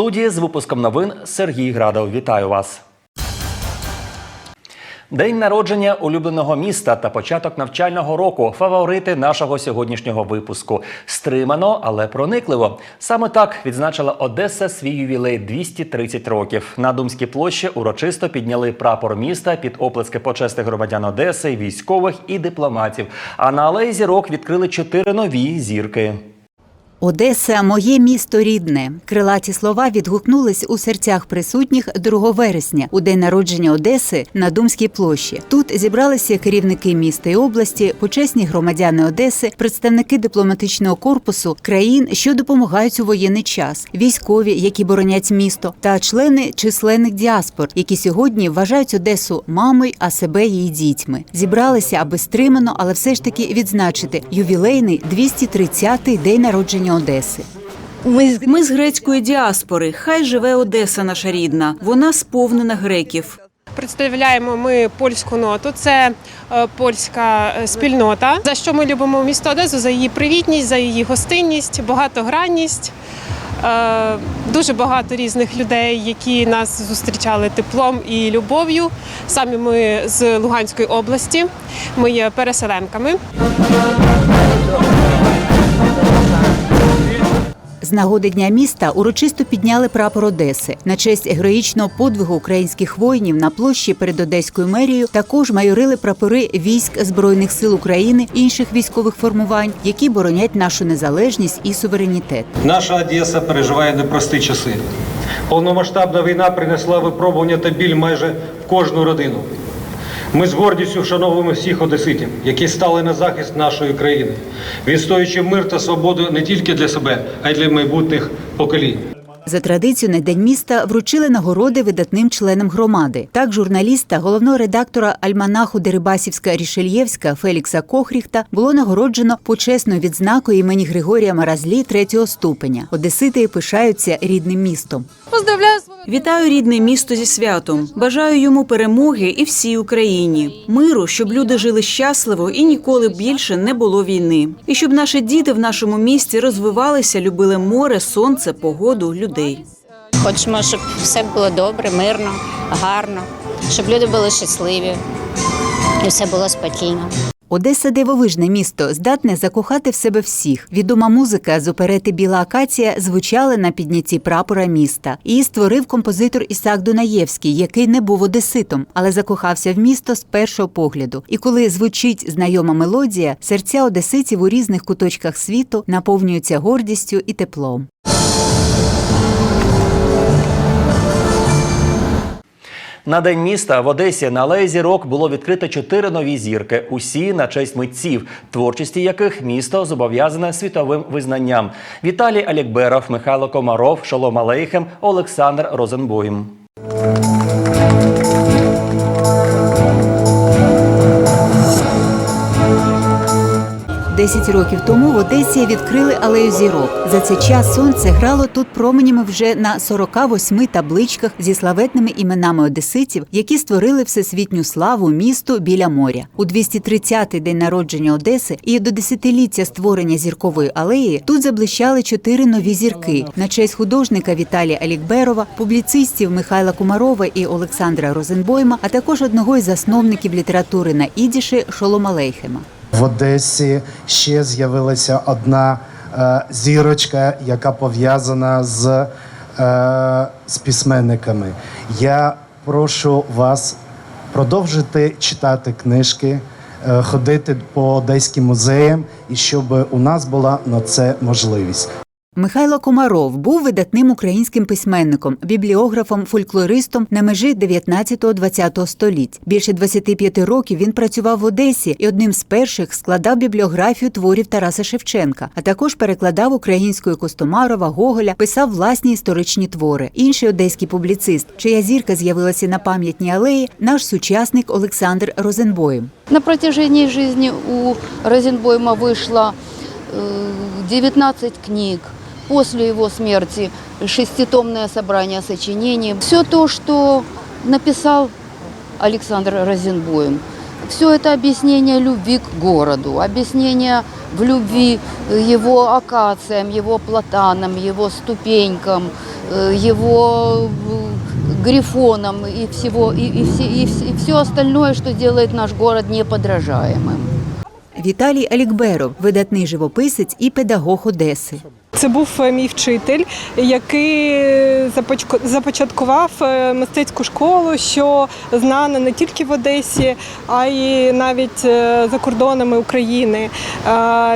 студії з випуском новин Сергій Градов. Вітаю вас. День народження улюбленого міста та початок навчального року фаворити нашого сьогоднішнього випуску. Стримано, але проникливо. Саме так відзначила Одеса свій ювілей 230 років. На Думській площі урочисто підняли прапор міста під оплески почесних громадян Одеси, військових і дипломатів. А на алеї зірок відкрили чотири нові зірки. Одеса моє місто рідне. Крилаті слова відгукнулись у серцях присутніх 2 вересня у день народження Одеси на Думській площі. Тут зібралися керівники міста і області, почесні громадяни Одеси, представники дипломатичного корпусу країн, що допомагають у воєнний час, військові, які боронять місто, та члени численних діаспор, які сьогодні вважають Одесу мамою, а себе її дітьми. Зібралися, аби стримано, але все ж таки відзначити ювілейний 230-й день народження Одеси. Ми, з- ми з грецької діаспори. Хай живе Одеса наша рідна. Вона сповнена греків. Представляємо ми польську ноту. Це е, польська е, спільнота. За що ми любимо місто Одесу? За її привітність, за її гостинність, багатогранність. Е, Дуже багато різних людей, які нас зустрічали теплом і любов'ю. Самі ми з Луганської області. Ми є переселенками. З нагоди дня міста урочисто підняли прапор Одеси на честь героїчного подвигу українських воїнів на площі перед Одеською мерією. Також майорили прапори військ збройних сил України інших військових формувань, які боронять нашу незалежність і суверенітет. Наша Одеса переживає непрості часи. Повномасштабна війна принесла випробування та біль майже в кожну родину. Ми з гордістю вшановуємо всіх одеситів, які стали на захист нашої країни, відстоюючи мир та свободу не тільки для себе, а й для майбутніх поколінь. За традицією на день міста вручили нагороди видатним членам громади. Так, журналіста, головного редактора альманаху Дерибасівська Рішельєвська Фелікса Кохріхта було нагороджено почесною відзнакою імені Григорія Маразлі третього ступеня. Одесити пишаються рідним містом. Вітаю рідне місто зі святом. Бажаю йому перемоги і всій Україні, миру, щоб люди жили щасливо і ніколи більше не було війни. І щоб наші діти в нашому місті розвивалися, любили море, сонце, погоду, людей. Хочемо, щоб все було добре, мирно, гарно, щоб люди були щасливі і все було спокійно. Одеса дивовижне місто, здатне закохати в себе всіх. Відома музика з оперети Біла акація звучала на піднятті прапора міста. Її створив композитор Ісак Дунаєвський, який не був одеситом, але закохався в місто з першого погляду. І коли звучить знайома мелодія, серця одеситів у різних куточках світу наповнюються гордістю і теплом. На день міста в Одесі на алеї зірок було відкрито чотири нові зірки. Усі на честь митців, творчості яких місто зобов'язане світовим визнанням. Віталій Алікберов, Михайло Комаров, Шолом Алейхем, Олександр Розенбоїм. 10 років тому в Одесі відкрили алею зірок. За цей час сонце грало тут променями вже на 48 табличках зі славетними іменами одеситів, які створили всесвітню славу місту біля моря. У 230-й день народження Одеси і до десятиліття створення зіркової алеї тут заблищали чотири нові зірки на честь художника Віталія Алікберова, публіцистів Михайла Кумарова і Олександра Розенбойма, а також одного із засновників літератури на ідіші Шолома Лейхема. В Одесі ще з'явилася одна е, зірочка, яка пов'язана з, е, з письменниками. Я прошу вас продовжити читати книжки, е, ходити по одеським музеям, і щоб у нас була на це можливість. Михайло Комаров був видатним українським письменником, бібліографом, фольклористом на межі 19-20 століть. Більше 25 років він працював в Одесі і одним з перших складав бібліографію творів Тараса Шевченка, а також перекладав українською Костомарова, Гоголя, писав власні історичні твори. Інший одеський публіцист, чия зірка з'явилася на пам'ятній алеї, наш сучасник Олександр Розенбоєм. На протяжении жизни у Розенбойма вышло э, 19 книг После его смерти шеститомное собрание сочинений. Все то, что написал Александр Розенбоем, все это объяснение любви к городу, объяснение в любви э, его акациям, его платанам, его ступенькам, э, его э, грифонам и всего и, и, все, и, вс- и все остальное, что делает наш город неподражаемым. Віталій Алікберов, видатний живописець і педагог Одеси. Це був е, мій вчитель, який започаткував е, мистецьку школу, що знана не тільки в Одесі, а й навіть е, за кордонами України.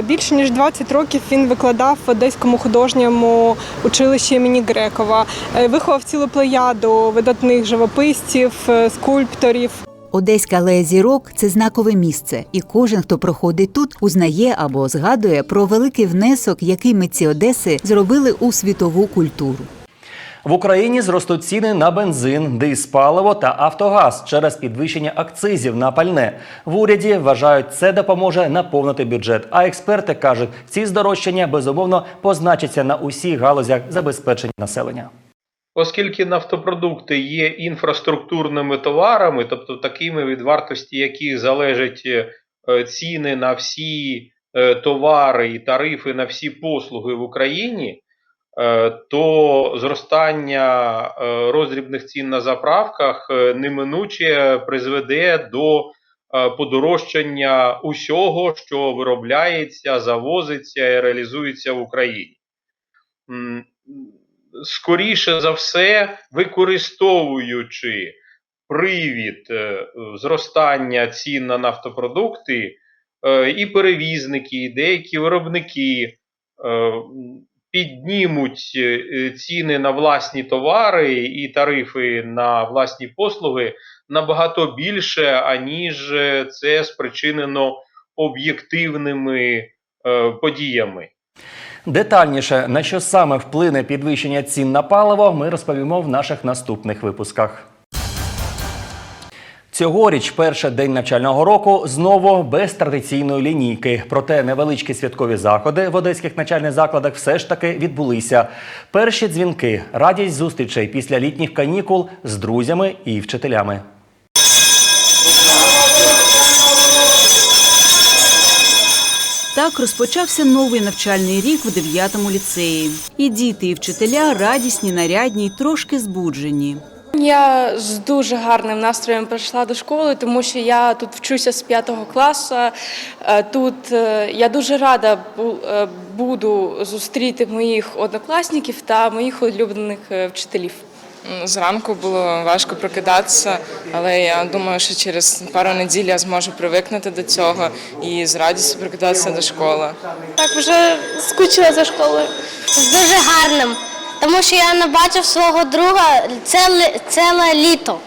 Більше ніж 20 років він викладав в Одеському художньому училищі імені Грекова. Виховав цілу плеяду видатних живописців, скульпторів. Одеська алея зірок це знакове місце, і кожен, хто проходить тут, узнає або згадує про великий внесок, який митці Одеси зробили у світову культуру. В Україні зростуть ціни на бензин, диспаливо та автогаз через підвищення акцизів на пальне. В уряді вважають, це допоможе наповнити бюджет. А експерти кажуть, ці здорожчання безумовно позначаться на усіх галузях забезпечення населення. Оскільки нафтопродукти є інфраструктурними товарами, тобто такими від вартості яких залежать е, ціни на всі е, товари і тарифи на всі послуги в Україні, е, то зростання роздрібних цін на заправках неминуче призведе до подорожчання усього, що виробляється, завозиться і реалізується в Україні. Скоріше за все, використовуючи привід е, зростання цін на нафтопродукти, е, і перевізники, і деякі виробники е, піднімуть ціни на власні товари і тарифи на власні послуги набагато більше, аніж це спричинено об'єктивними подіями. Детальніше на що саме вплине підвищення цін на паливо, ми розповімо в наших наступних випусках. Цьогоріч, перший день навчального року, знову без традиційної лінійки. Проте невеличкі святкові заходи в одеських навчальних закладах все ж таки відбулися. Перші дзвінки, радість зустрічей після літніх канікул з друзями і вчителями. Так розпочався новий навчальний рік в 9-му ліцеї. І діти, і вчителя радісні, нарядні, й трошки збуджені. Я з дуже гарним настроєм прийшла до школи, тому що я тут вчуся з п'ятого класу. Е, Тут е, я дуже рада е, буду зустріти моїх однокласників та моїх улюблених вчителів. Зранку було важко прокидатися, але я думаю, що через пару неділь я зможу привикнути до цього і з радістю прокидатися до школи. Так, вже скучила за школою. З дуже гарним, тому що я не бачив свого друга ціле, ціле літо.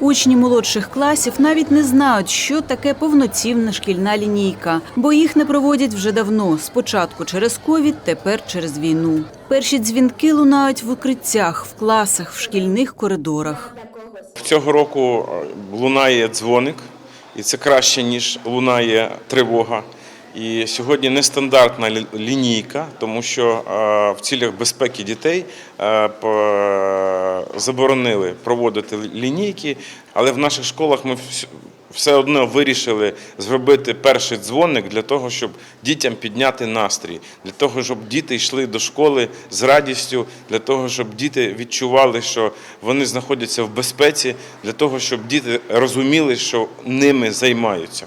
Учні молодших класів навіть не знають, що таке повноцінна шкільна лінійка, бо їх не проводять вже давно. Спочатку через ковід, тепер через війну. Перші дзвінки лунають в укриттях, в класах, в шкільних коридорах. Цього року е, лунає дзвоник, і це краще, ніж лунає тривога. І сьогодні нестандартна лінійка, тому що е, в цілях безпеки дітей е, заборонили проводити лінійки, але в наших школах ми все одно вирішили зробити перший дзвоник для того, щоб дітям підняти настрій, для того, щоб діти йшли до школи з радістю, для того, щоб діти відчували, що вони знаходяться в безпеці, для того, щоб діти розуміли, що ними займаються.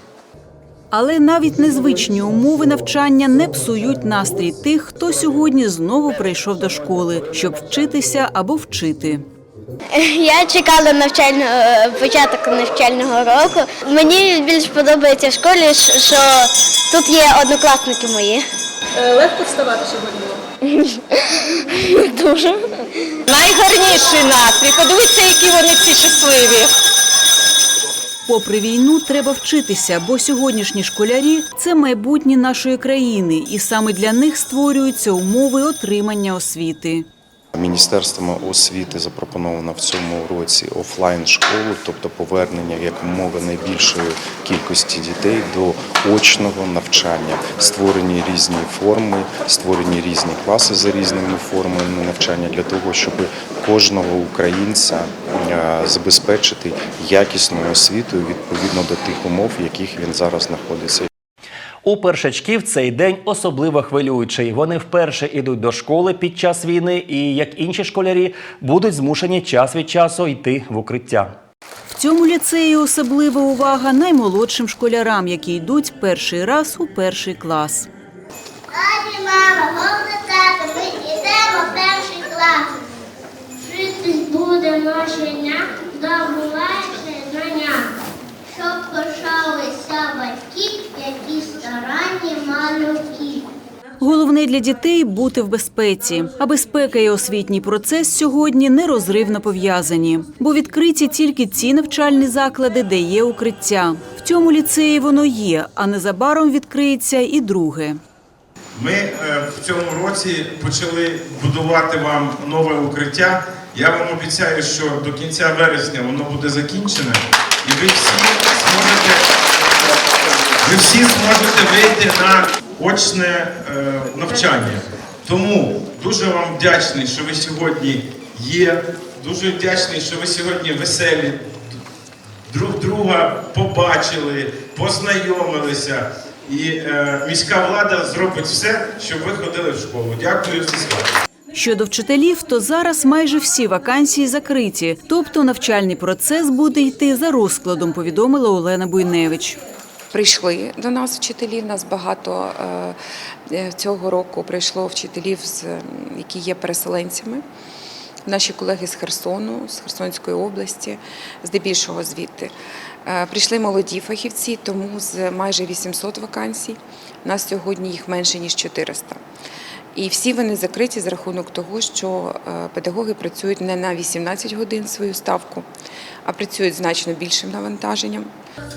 Але навіть незвичні умови навчання не псують настрій тих, хто сьогодні знову прийшов до школи, щоб вчитися або вчити. Я чекала навчально, е, початок навчального року. Мені більш подобається в школі, що- що тут є однокласники мої. Легко вставати сьогодні. Дуже. Найгарніший настрій. Подивіться, які вони всі щасливі. Попри війну, треба вчитися, бо сьогоднішні школярі це майбутнє нашої країни, і саме для них створюються умови отримання освіти. Міністерством освіти запропоновано в цьому році офлайн школу, тобто повернення якомога найбільшої кількості дітей до очного навчання, створені різні форми, створені різні класи за різними формами навчання для того, щоб кожного українця е, забезпечити якісною освітою відповідно до тих умов, в яких він зараз знаходиться. У першачків цей день особливо хвилюючий. Вони вперше ідуть до школи під час війни і, як інші школярі, будуть змушені час від часу йти в укриття. В цьому ліцеї особлива увага наймолодшим школярам, які йдуть перший раз у перший клас. Ані, мама, головне тато, ми йдемо в перший клас. Вчитись будемо щодня, здобуваючи знання. Щоб пишалися батьки, які старанні малюки. Головне для дітей бути в безпеці. А безпека і освітній процес сьогодні нерозривно пов'язані, бо відкриті тільки ті навчальні заклади, де є укриття. В цьому ліцеї воно є, а незабаром відкриється і друге. Ми е, в цьому році почали будувати вам нове укриття. Я вам обіцяю, що до кінця вересня воно буде закінчене, і ви всі зможете, ви всі зможете вийти на очне е, навчання. Тому дуже вам вдячний, що ви сьогодні є. Дуже вдячний, що ви сьогодні веселі, друг друга побачили, познайомилися. І е, міська влада зробить все, щоб ви ходили в школу. Дякую свято. Щодо вчителів, то зараз майже всі вакансії закриті, тобто навчальний процес буде йти за розкладом, повідомила Олена Буйневич. Прийшли до нас вчителі. Нас багато е, е, цього року прийшло вчителів, які є переселенцями. Наші колеги з Херсону, з Херсонської області, здебільшого звідти. Е, Прийшли молоді фахівці, тому з майже 800 вакансій. У нас сьогодні їх менше ніж 400. І всі вони закриті за рахунок того, що е, педагоги працюють не на 18 годин свою ставку, а працюють значно більшим навантаженням.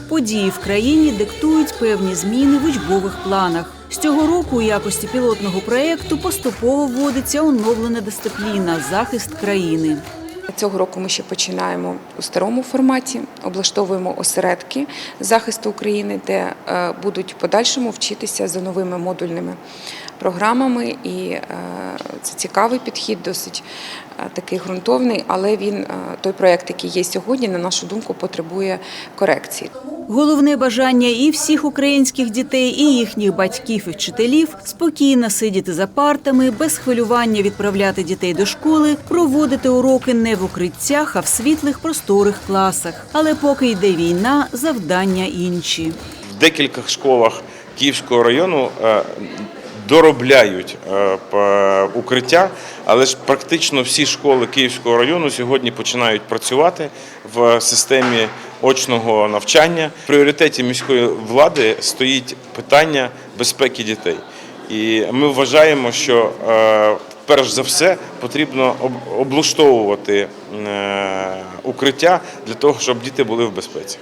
Події в країні диктують певні зміни в учбових планах. З цього року у якості пілотного проєкту поступово вводиться оновлена дисципліна захист країни. Цього року ми ще починаємо у старому форматі, облаштовуємо осередки захисту України, де е, будуть в подальшому вчитися за новими модульними програмами. І е, це цікавий підхід, досить е, такий ґрунтовний, але він е, той проєкт, який є сьогодні, на нашу думку, потребує корекції. Головне бажання і всіх українських дітей, і їхніх батьків і вчителів спокійно сидіти за партами, без хвилювання відправляти дітей до школи, проводити уроки не в укриттях, а в світлих просторих класах. Але поки йде війна, завдання інші. В декількох школах Київського району доробляють е, укриття, але ж практично всі школи Київського району сьогодні починають працювати в системі очного навчання. В пріоритеті міської влади стоїть питання безпеки дітей. І ми вважаємо, що е, перш за все потрібно облаштовувати е, укриття для того, щоб діти були в безпеці.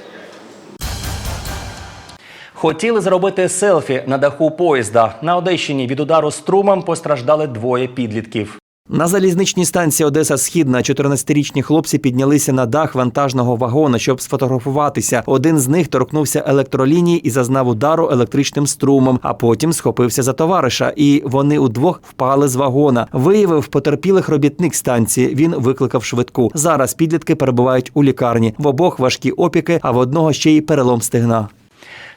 Хотіли зробити селфі на даху поїзда. На Одещині від удару струмом постраждали двоє підлітків. На залізничній станції Одеса Східна 14-річні хлопці піднялися на дах вантажного вагона, щоб сфотографуватися. Один з них торкнувся електролінії і зазнав удару електричним струмом, а потім схопився за товариша. І вони удвох впали з вагона. Виявив потерпілих робітник станції. Він викликав швидку. Зараз підлітки перебувають у лікарні. В обох важкі опіки, а в одного ще й перелом стегна.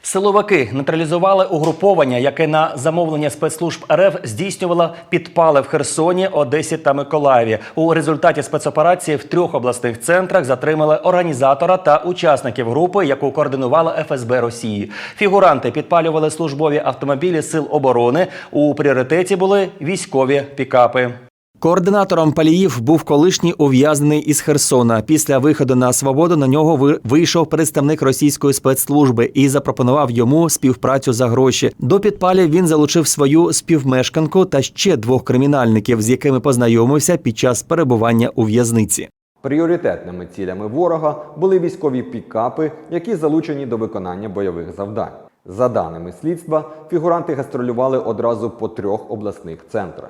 Силовики нейтралізували угруповання, яке на замовлення спецслужб РФ здійснювало підпали в Херсоні, Одесі та Миколаєві. У результаті спецоперації в трьох обласних центрах затримали організатора та учасників групи, яку координувала ФСБ Росії. Фігуранти підпалювали службові автомобілі сил оборони. У пріоритеті були військові пікапи. Координатором паліїв був колишній ув'язнений із Херсона. Після виходу на свободу на нього ви- вийшов представник російської спецслужби і запропонував йому співпрацю за гроші. До підпалів він залучив свою співмешканку та ще двох кримінальників, з якими познайомився під час перебування у в'язниці. Пріоритетними цілями ворога були військові пікапи, які залучені до виконання бойових завдань. За даними слідства, фігуранти гастролювали одразу по трьох обласних центрах.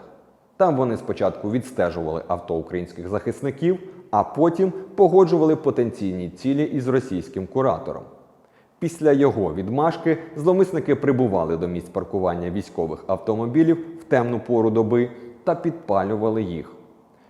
Там вони спочатку відстежували авто українських захисників, а потім погоджували потенційні цілі із російським куратором. Після його відмашки зловмисники прибували до місць паркування військових автомобілів в темну пору доби та підпалювали їх.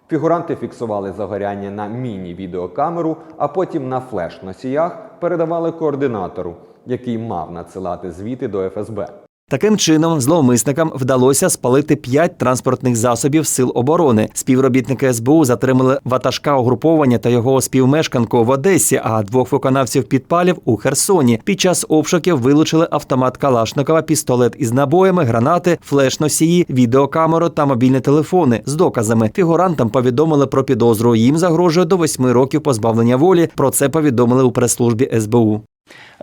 Фігуранти фіксували загоряння на міні-відеокамеру, а потім на флеш-носіях передавали координатору, який мав надсилати звіти до ФСБ. Таким чином, зловмисникам вдалося спалити п'ять транспортних засобів сил оборони. Співробітники СБУ затримали ватажка угруповання та його співмешканку в Одесі, а двох виконавців підпалів у Херсоні. Під час обшуків вилучили автомат Калашникова, пістолет із набоями, гранати, флеш-носії, відеокамеру та мобільні телефони з доказами. Фігурантам повідомили про підозру. Їм загрожує до восьми років позбавлення волі. Про це повідомили у прес-службі СБУ.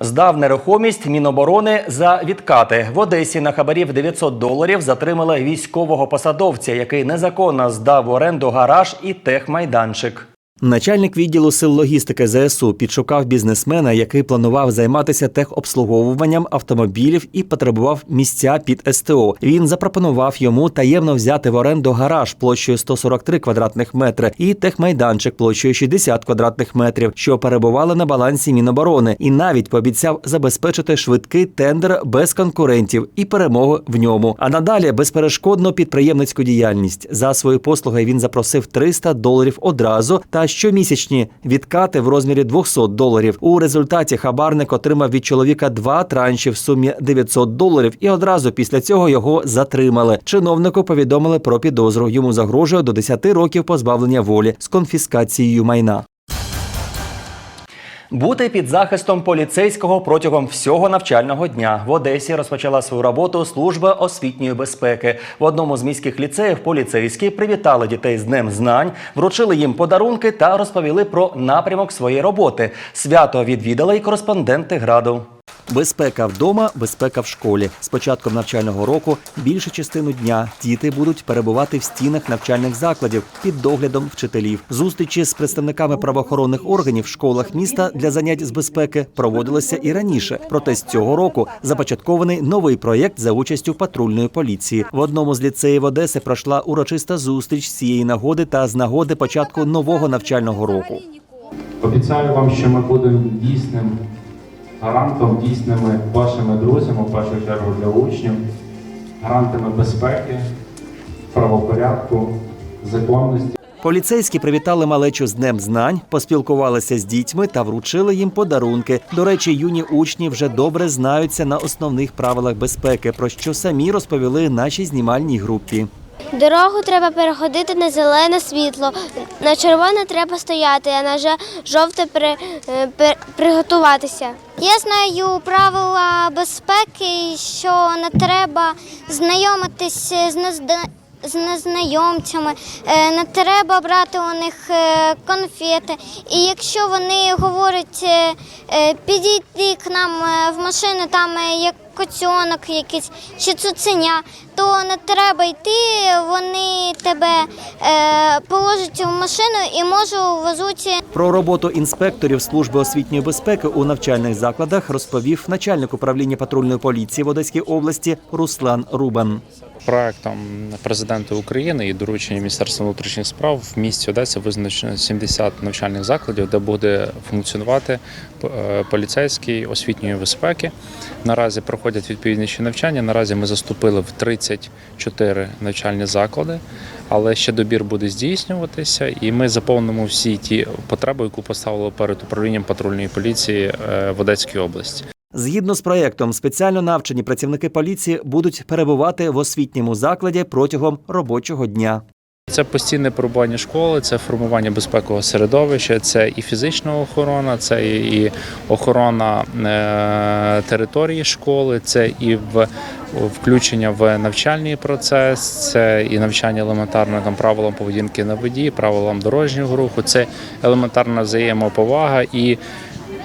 Здав нерухомість Міноборони за відкати. В Одесі на хабарів в 900 доларів затримали військового посадовця, який незаконно здав в оренду гараж і техмайданчик. Начальник відділу сил логістики ЗСУ підшукав бізнесмена, який планував займатися техобслуговуванням автомобілів і потребував місця під СТО. Він запропонував йому таємно взяти в оренду гараж площею 143 квадратних метри і техмайданчик площею 60 квадратних метрів, що перебували на балансі Міноборони, і навіть пообіцяв забезпечити швидкий тендер без конкурентів і перемогу в ньому. А надалі безперешкодно підприємницьку діяльність. За свої послуги він запросив 300 доларів одразу та щомісячні відкати в розмірі 200 доларів. У результаті хабарник отримав від чоловіка два транші в сумі 900 доларів, і одразу після цього його затримали. Чиновнику повідомили про підозру. Йому загрожує до 10 років позбавлення волі з конфіскацією майна. Бути під захистом поліцейського протягом всього навчального дня в Одесі розпочала свою роботу служба освітньої безпеки. В одному з міських ліцеїв поліцейські привітали дітей з Днем знань, вручили їм подарунки та розповіли про напрямок своєї роботи. Свято відвідали й кореспонденти граду. Безпека вдома, безпека в школі. З початком навчального року більшу частину дня діти будуть перебувати в стінах навчальних закладів під доглядом вчителів. Зустрічі з представниками правоохоронних органів в школах міста для занять з безпеки проводилися і раніше. Проте з цього року започаткований новий проєкт за участю патрульної поліції. В одному з ліцеїв Одеси пройшла урочиста зустріч з цієї нагоди та з нагоди початку нового навчального року. Обіцяю вам, що ми будемо дійсним гарантом, дійсними вашими друзями, в першу чергу для учнів, гарантами безпеки, правопорядку, законності. Поліцейські привітали малечу з Днем знань, поспілкувалися з дітьми та вручили їм подарунки. До речі, юні учні вже добре знаються на основних правилах безпеки, про що самі розповіли нашій знімальній групі. Дорогу треба переходити на зелене світло, на червоне треба стояти, а на жовте при, при, приготуватися. Я знаю правила безпеки, що не треба знайомитись з з незнайомцями, е, не треба брати у них е, конфети. І якщо вони говорять е, підійти к нам в машину, там як коцьонок якийсь чи цуценя, то не треба йти, вони тебе положать в машину і може везуть Про роботу інспекторів служби освітньої безпеки у навчальних закладах розповів начальник управління патрульної поліції в Одеській області Руслан Рубан. Проектом президента України і доручення Міністерства внутрішніх справ в місті Одеса визначено 70 навчальних закладів, де буде функціонувати е, поліцейський освітньої безпеки. Наразі проходять відповідніші навчання. Наразі ми заступили в 34 навчальні заклади, але ще добір буде здійснюватися, і ми заповнимо всі ті потреби, яку поставили перед управлінням патрульної поліції е, в Одеській області. Згідно з проєктом, спеціально навчені працівники поліції будуть перебувати в освітньому закладі протягом робочого дня. Це постійне перебування школи, це формування безпекового середовища, це і фізична охорона, це і охорона е, території школи, це і в включення в навчальний процес, це і навчання елементарно там правилам поведінки на воді, правилам дорожнього руху, це елементарна взаємоповага і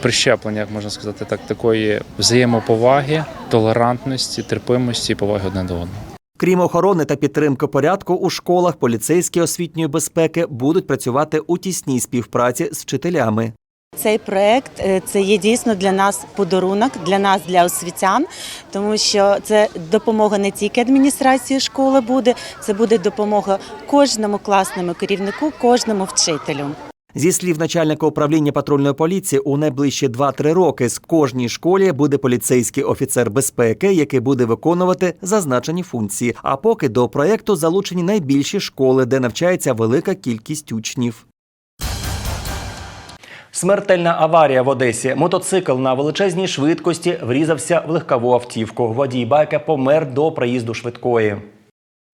прищеплення, як можна сказати, так такої взаємоповаги, толерантності, терпимості і поваги одне до одного. Крім охорони та підтримки порядку, у школах поліцейські освітньої безпеки будуть працювати у тісній співпраці з вчителями. Цей проект е, це є дійсно для нас подарунок, для нас, для освітян, тому що це допомога не тільки адміністрації школи буде, це буде допомога кожному класному керівнику, кожному вчителю. Зі слів начальника управління патрульної поліції, у найближчі 2-3 роки з кожній школі буде поліцейський офіцер безпеки, який буде виконувати зазначені функції. А поки до проекту залучені найбільші школи, де навчається велика кількість учнів. Смертельна аварія в Одесі. Мотоцикл на величезній швидкості врізався в легкову автівку. Водій байка помер до приїзду швидкої.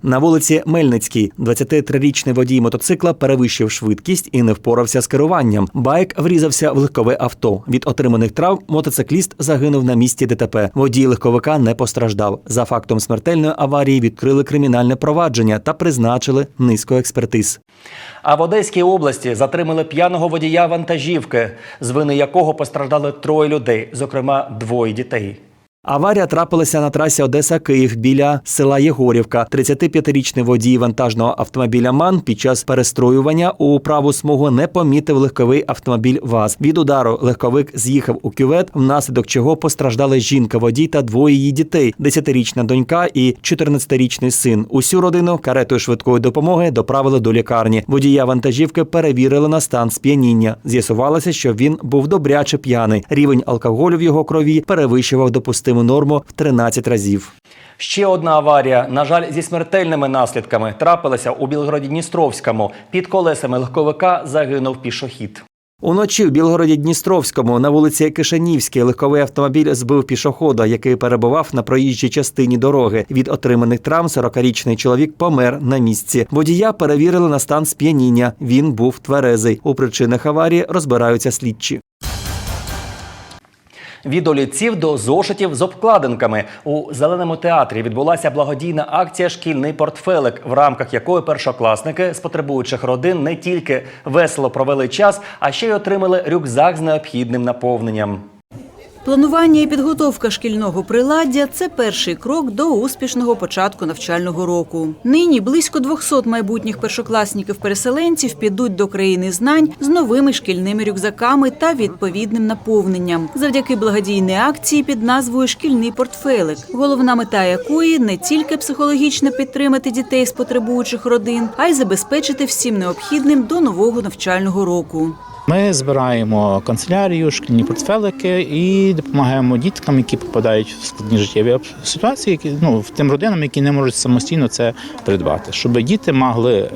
На вулиці Мельницькій 23-річний водій мотоцикла перевищив швидкість і не впорався з керуванням. Байк врізався в легкове авто. Від отриманих травм мотоцикліст загинув на місці ДТП. Водій легковика не постраждав. За фактом смертельної аварії відкрили кримінальне провадження та призначили низку експертиз. А в Одеській області затримали п'яного водія вантажівки, з вини якого постраждали троє людей, зокрема двоє дітей. Аварія трапилася на трасі Одеса-Київ біля села Єгорівка. 35-річний водій вантажного автомобіля МАН під час перестроювання у праву смугу не помітив легковий автомобіль ВАЗ. Від удару легковик з'їхав у кювет, внаслідок чого постраждали жінка, водій та двоє її дітей: 10-річна донька і 14-річний син. Усю родину каретою швидкої допомоги доправили до лікарні. Водія вантажівки перевірили на стан сп'яніння. З'ясувалося, що він був добряче п'яний. Рівень алкоголю в його крові перевищував допустиму норму в 13 разів. Ще одна аварія, на жаль, зі смертельними наслідками трапилася у Білгороді-Дністровському. Під колесами легковика загинув пішохід. Уночі в Білгороді Дністровському на вулиці Кишанівській легковий автомобіль збив пішохода, який перебував на проїжджій частині дороги. Від отриманих травм 40-річний чоловік помер на місці. Водія перевірили на стан сп'яніння. Він був тверезий. У причинах аварії розбираються слідчі. Від олівців до зошитів з обкладинками у зеленому театрі відбулася благодійна акція Шкільний портфелик, в рамках якої першокласники з потребуючих родин не тільки весело провели час, а ще й отримали рюкзак з необхідним наповненням. Планування і підготовка шкільного приладдя це перший крок до успішного початку навчального року. Нині близько 200 майбутніх першокласників-переселенців підуть до країни знань з новими шкільними рюкзаками та відповідним наповненням завдяки благодійній акції під назвою Шкільний портфелик, головна мета якої не тільки психологічно підтримати дітей з потребуючих родин, а й забезпечити всім необхідним до нового навчального року. Ми збираємо канцелярію, шкільні портфелики і допомагаємо діткам, які попадають в складні життєві ситуації, які ну тим родинам, які не можуть самостійно це придбати, щоб діти могли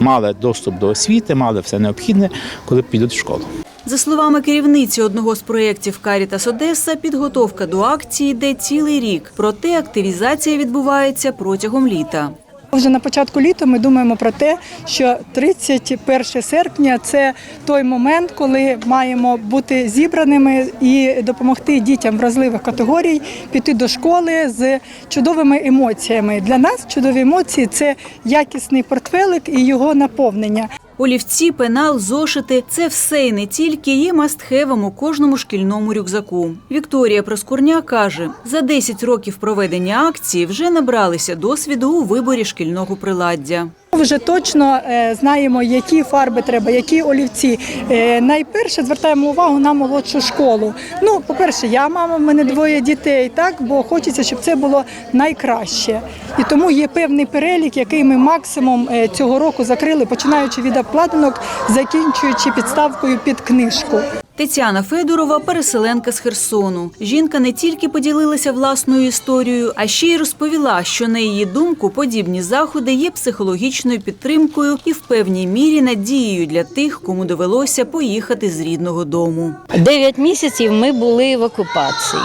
мали доступ до освіти, мали все необхідне, коли підуть в школу. За словами керівниці одного з проєктів Карітас Одеса, підготовка до акції йде цілий рік. Проте активізація відбувається протягом літа. Вже на початку літа ми думаємо про те, що 31 серпня це той момент, коли маємо бути зібраними і допомогти дітям вразливих категорій піти до школи з чудовими емоціями. Для нас чудові емоції це якісний портфелик і його наповнення. Олівці, пенал, зошити це все і не тільки є мастхевом у кожному шкільному рюкзаку. Вікторія Проскурня каже: за 10 років проведення акції вже набралися досвіду у виборі шкільного приладдя. Вже точно е, знаємо, які фарби треба, які олівці. Е, найперше звертаємо увагу на молодшу школу. Ну, по-перше, я мама, в мене двоє дітей, так бо хочеться, щоб це було найкраще. І тому є певний перелік, який ми максимум е, цього року закрили, починаючи від обкладинок, закінчуючи підставкою під книжку. Тетяна Федорова переселенка з Херсону. Жінка не тільки поділилася власною історією, а ще й розповіла, що на її думку подібні заходи є психологічною підтримкою і в певній мірі надією для тих, кому довелося поїхати з рідного дому. Дев'ять місяців ми були в окупації.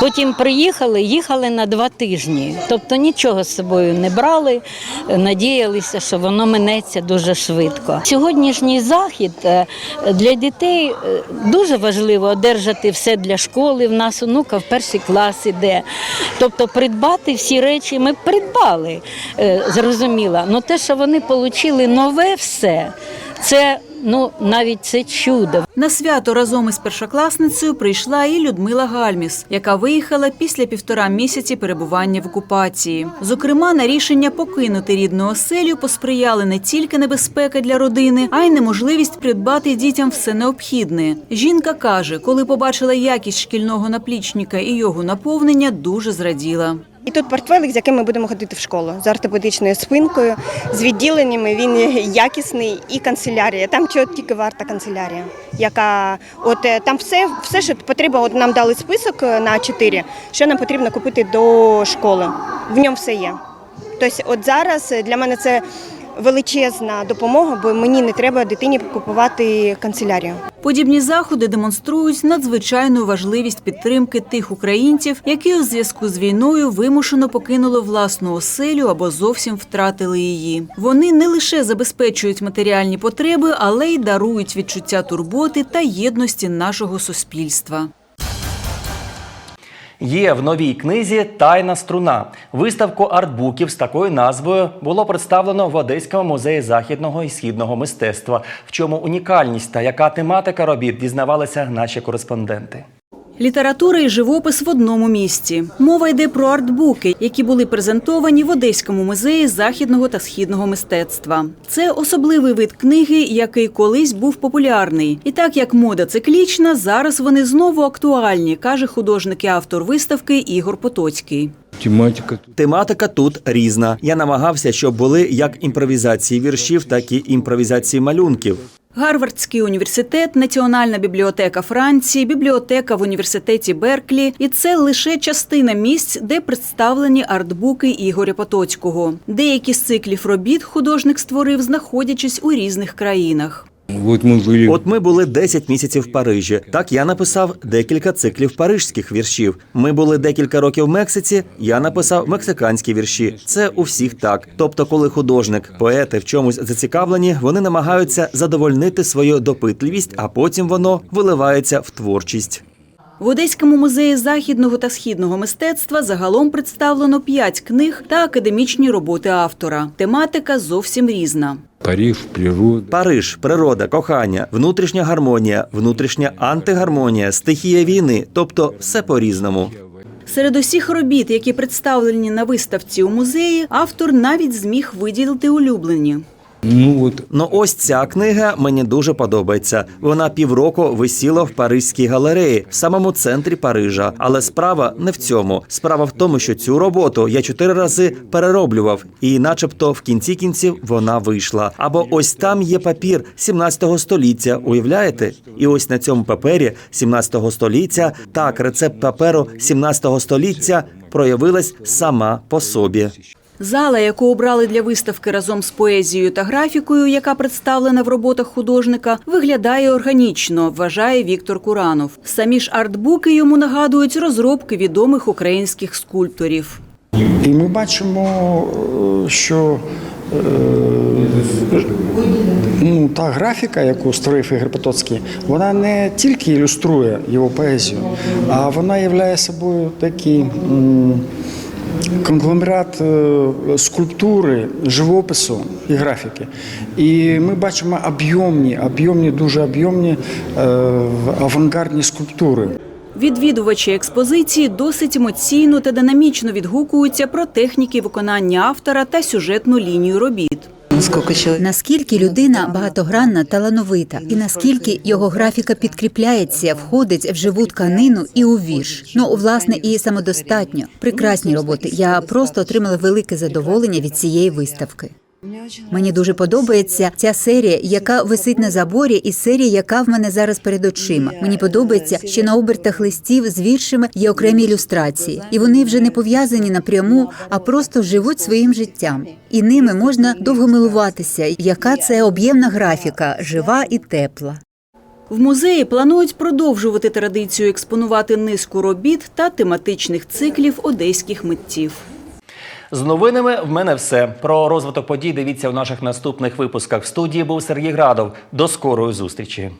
Потім приїхали, їхали на два тижні. Тобто нічого з собою не брали, надіялися, що воно минеться дуже швидко. Сьогоднішній захід е, для дітей е, дуже важливо одержати все для школи. В нас онука в перший клас іде. Тобто придбати всі речі ми придбали, зрозуміла, зрозуміло. Але те, що вони отримали нове все, це ну навіть це чудо. На свято разом із першокласницею прийшла і Людмила Гальміс, яка виїхала після півтора місяці перебування в окупації. Зокрема, на рішення покинути рідну оселю посприяли не тільки небезпека для родини, а й неможливість придбати дітям все необхідне. Жінка каже, коли побачила якість шкільного наплічника і його наповнення, дуже зраділа. І тут портфелик, з яким ми будемо ходити в школу з ортопедичною спинкою, з відділеннями. Він якісний і канцелярія. Там чого тільки варта канцелярія, яка от е, там все, все, що потрібно. От нам дали список е, на 4, що нам потрібно купити до школи. В ньому все є. Тобто, от зараз е, для мене це величезна допомога, бо мені не треба дитині купувати канцелярію. Подібні заходи демонструють надзвичайну важливість підтримки тих українців, які у зв'язку з війною вимушено покинули власну оселю або зовсім втратили її. Вони не лише забезпечують матеріальні потреби, але й дарують відчуття турботи та єдності нашого суспільства. Є в новій книзі Тайна струна. Виставку артбуків з такою назвою було представлено в Одеському музеї західного і східного мистецтва. В чому унікальність та яка тематика робіт дізнавалися наші кореспонденти. Література і живопис в одному місці. Мова йде про артбуки, які були презентовані в Одеському музеї західного та східного мистецтва. Це особливий вид книги, який колись був популярний. І так як мода циклічна, зараз вони знову актуальні, каже художник і автор виставки Ігор Потоцький. Тематика Тематика тут різна. Я намагався, щоб були як імпровізації віршів, так і імпровізації малюнків. Гарвардський університет, Національна бібліотека Франції, бібліотека в університеті Берклі. І це лише частина місць, де представлені артбуки Ігоря Потоцького. Деякі з циклів робіт художник створив, знаходячись у різних країнах. Вот мы были От ми були 10 місяців в Парижі. Так я написав декілька циклів парижських віршів. Ми були декілька років в Мексиці. Я написав мексиканські вірші. Це у всіх так. Тобто, коли художник, поети в чомусь зацікавлені, вони намагаються задовольнити свою допитливість, а потім воно виливається в творчість. В Одеському музеї західного та східного мистецтва загалом представлено п'ять книг та академічні роботи автора. Тематика зовсім різна. Париж, природа. Париж, природа, кохання, внутрішня гармонія, внутрішня антигармонія, стихія війни, тобто все по-різному. Серед усіх робіт, які представлені на виставці у музеї, автор навіть зміг виділити улюблені. Ну от Ну ось ця книга мені дуже подобається. Вона півроку висіла в Паризькій галереї в самому центрі Парижа. Але справа не в цьому. Справа в тому, що цю роботу я чотири рази перероблював, і, начебто, в кінці кінців вона вийшла. Або ось там є папір 17 століття. Уявляєте? І ось на цьому папері 17 століття так рецепт паперу 17 століття проявилась сама по собі. Зала, яку обрали для виставки разом з поезією та графікою, яка представлена в роботах художника, виглядає органічно, вважає Віктор Куранов. Самі ж артбуки йому нагадують розробки відомих українських скульпторів. І ми бачимо, е, що е, ну, та графіка, яку створив Ігор Потоцький, вона не тільки ілюструє його поезію, а вона є собою такий конгломерат е, скульптури, живопису і графіки. І ми бачимо об'ємні, об'ємні, дуже об'ємні е, авангардні скульптури. Відвідувачі експозиції досить емоційно та динамічно відгукуються про техніки виконання автора та сюжетну лінію робіт. Наскільки людина багатогранна, талановита, і наскільки його графіка підкріпляється, входить в живу тканину і у вірш. Ну, власне, і самодостатньо. Прекрасні роботи. Я просто отримала велике задоволення від цієї виставки. Мені дуже подобається ця серія, яка висить на заборі, і серія, яка в мене зараз перед очима. Мені подобається, що на обертах листів з віршами є окремі ілюстрації, і вони вже не пов'язані напряму, а просто живуть своїм життям. І ними можна довго милуватися. Яка це об'ємна графіка, жива і тепла. В музеї планують продовжувати традицію експонувати низку робіт та тематичних циклів одеських митців. З новинами в мене все. Про розвиток подій дивіться в наших наступних випусках. В студії був Сергій Градов. До скорої зустрічі.